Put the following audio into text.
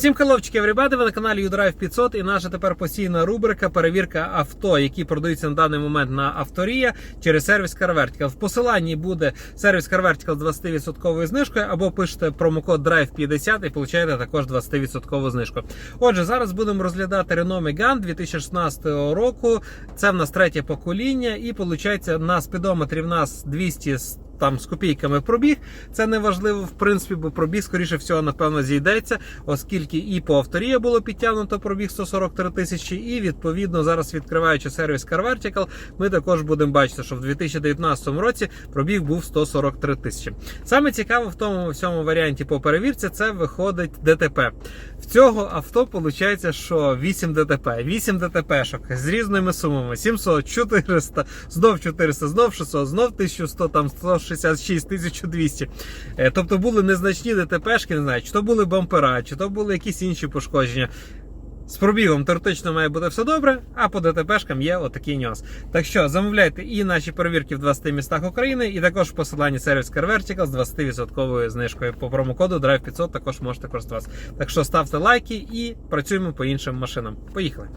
Всім хеловчики, ребята, ви на каналі UDrive 500 і наша тепер постійна рубрика перевірка авто, які продаються на даний момент на авторія через сервіс CarVertical. В посиланні буде сервіс CarVertical з 20% знижкою, або пишете промокод DRIVE50 і получаєте також 20% знижку. Отже, зараз будемо розглядати Renault Megane 2016 року. Це в нас третє покоління, і виходить на спідометрі в нас 200 там з копійками пробіг. Це не важливо, в принципі, бо пробіг, скоріше всього, напевно, зійдеться, оскільки і по авторія було підтягнуто пробіг 143 тисячі, і відповідно зараз відкриваючи сервіс CarVertical, ми також будемо бачити, що в 2019 році пробіг був 143 тисячі. Саме цікаве в тому всьому варіанті по перевірці це виходить ДТП. Цього авто виходить, що 8 ДТП, 8 ДТПшок з різними сумами: 700, 400, знов 400, знов 600, знов 1100, там 166, 1200. Е, Тобто були незначні ДТПшки, не знаю, чи то були бампера, чи то були якісь інші пошкодження. З пробігом теоретично має бути все добре, а по ДТПшкам є отакий нюанс. Так що замовляйте і наші перевірки в 20 містах України, і також в посиланні сервіс CarVertical з 20% знижкою по промокоду Drive500 також можете користуватися. Так що ставте лайки і працюємо по іншим машинам. Поїхали!